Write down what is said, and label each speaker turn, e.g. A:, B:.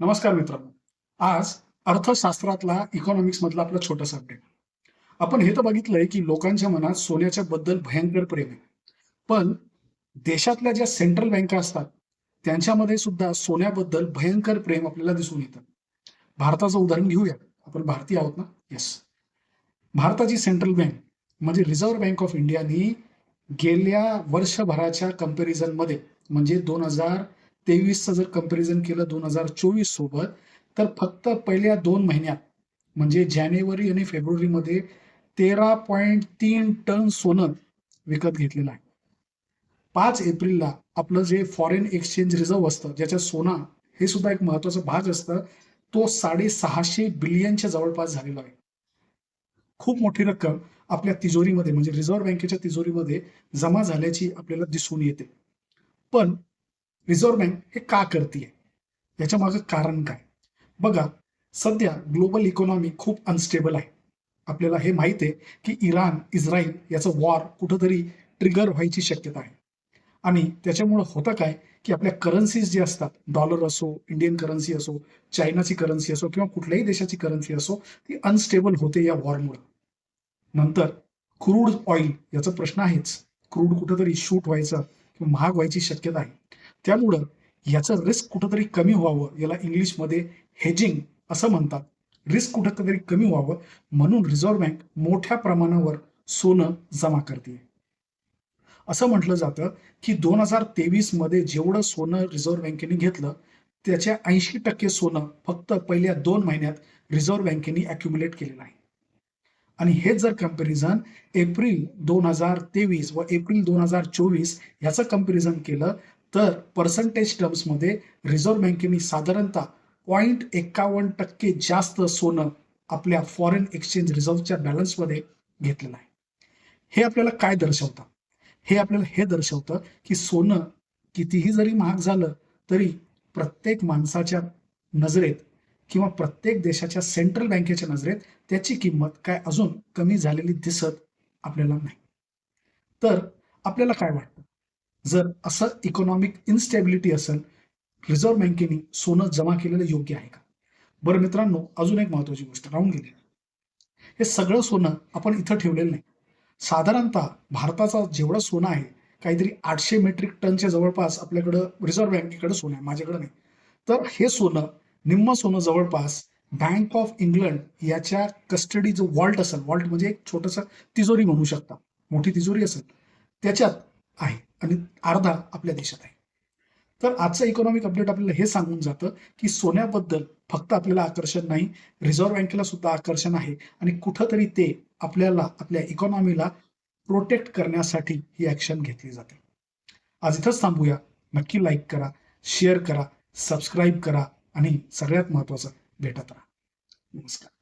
A: नमस्कार मित्रांनो. आज अर्थशास्त्रातला इकॉनॉमिक्स मधला आपला छोटासा अपडेट आपण हे तर बघितलंय की लोकांच्या मनात सोन्याच्या बद्दल भयंकर प्रेम आहे. पण देशातल्या ज्या सेंट्रल बँका असतात त्यांच्यामध्ये सुद्धा सोन्याबद्दल भयंकर प्रेम आपल्याला दिसून येतं. भारताचं उदाहरण घेऊया. आपण भारतीय आहोत ना? येस भारताची सेंट्रल बँक म्हणजे रिझर्व्ह बँक ऑफ इंडियानी गेल्या वर्षभराच्या कम्पॅरिझनमध्ये म्हणजे दोन हजार तेवीसचं जर कंपॅरिझन केलं दोन हजार चोवीस सोबत तर फक्त पहिल्या दोन महिन्यात म्हणजे जानेवारी आणि फेब्रुवारीमध्ये तेरा पॉईंट तीन टन सोनं विकत घेतलेलं आहे. पाच एप्रिलला आपलं जे फॉरेन एक्सचेंज रिझर्व्ह असतं ज्याच्यात सोना हे सुद्धा एक महत्त्वाचा भाग असतं तो साडेसहाशे बिलियनच्या जवळपास झालेला आहे. खूप मोठी रक्कम आपल्या तिजोरीमध्ये म्हणजे रिझर्व्ह बँकेच्या तिजोरीमध्ये जमा झाल्याची आपल्याला दिसून येते. पण रिझर्व्ह बँक हे का करते याच्या मागं कारण काय? बघा सध्या ग्लोबल इकॉनॉमी खूप अनस्टेबल आहे. आपल्याला हे माहीत आहे की इराण इस्रायल याचं वॉर कुठंतरी ट्रिगर व्हायची शक्यता आहे. आणि त्याच्यामुळं होतं काय की आपल्या करन्सीज जे असतात डॉलर असो इंडियन करन्सी असो चायनाची करन्सी असो किंवा कुठल्याही देशाची करन्सी असो ती अनस्टेबल होते या वॉरमुळं नंतर क्रूड ऑइल याचा प्रश्न आहेच. क्रूड कुठंतरी शूट व्हायचं किंवा महाग व्हायची शक्यता आहे. त्यामुळं याचं रिस्क कुठंतरी कमी व्हावं याला इंग्लिशमध्ये हेजिंग असं म्हणतात. रिस्क कुठंतरी कमी व्हावं म्हणून रिझर्व्ह बँक मोठ्या प्रमाणावर सोनं जमा करते. असं म्हटलं जातं की दोन हजार तेवीसमध्ये जेवढं सोनं रिझर्व्ह बँकेने घेतलं त्याच्या ऐंशी टक्के सोनं फक्त पहिल्या दोन महिन्यात रिझर्व्ह बँकेने अक्युमुलेट केलेलं आहे आणि हेच जर कंपॅरिझन एप्रिल दोन हजार तेवीस व एप्रिल दोन हजार चोवीस याचं कंपॅरिझन केलं तर पर्सेंटेज टर्म्समध्ये रिझर्व्ह बँकेने साधारणतः पॉईंट एकावन्न टक्के जास्त सोनं आपल्या फॉरेन एक्सचेंज रिझर्व्हच्या बॅलन्समध्ये घेतलेलं आहे हे आपल्याला काय दर्शवतं? हे आपल्याला हे दर्शवतं की सोनं कितीही जरी महाग झालं तरी प्रत्येक माणसाच्या नजरेत किंवा प्रत्येक देशाच्या सेंट्रल बँकेच्या नजरेत त्याची किंमत काय अजून कमी झालेली दिसत आपल्याला नाही. तर आपल्याला काय वाटतं? जर असं इकॉनॉमिक इन्स्टॅबिलिटी असेल रिझर्व्ह बँकेने सोनं जमा केलेलं योग्य आहे का? बरं मित्रांनो अजून एक महत्वाची गोष्ट राहून गेली. हे सगळं सोनं आपण इथं ठेवलेलं नाही. साधारणतः भारताचा जेवढं सोनं आहे काहीतरी आठशे मेट्रिक टनच्या जवळपास आपल्याकडं रिझर्व्ह बँकेकडे सोनं आहे माझ्याकडे नाही. तर हे सोनं निम्म सोनं जवळपास बँक ऑफ इंग्लंड याच्या कस्टडी जो वॉल्ट असेल वॉल्ट म्हणजे एक छोटंसं तिजोरी म्हणू शकता. मोठी तिजोरी असेल. त्याच्यात आहे आणि अर्धा आपल्या देशात आहे. तर आजचं इकॉनॉमिक अपडेट आपल्याला हे सांगून जातं की सोन्याबद्दल फक्त आपल्याला आकर्षण नाही रिझर्व्ह बँकेला सुद्धा आकर्षण आहे आणि कुठंतरी ते आपल्याला आपल्या इकॉनॉमीला प्रोटेक्ट करण्यासाठी ही ऍक्शन घेतली जाते. आज इथंच थांबूया. नक्की लाईक करा शेअर करा सबस्क्राईब करा आणि सगळ्यात महत्त्वाचं भेटत राहा. नमस्कार.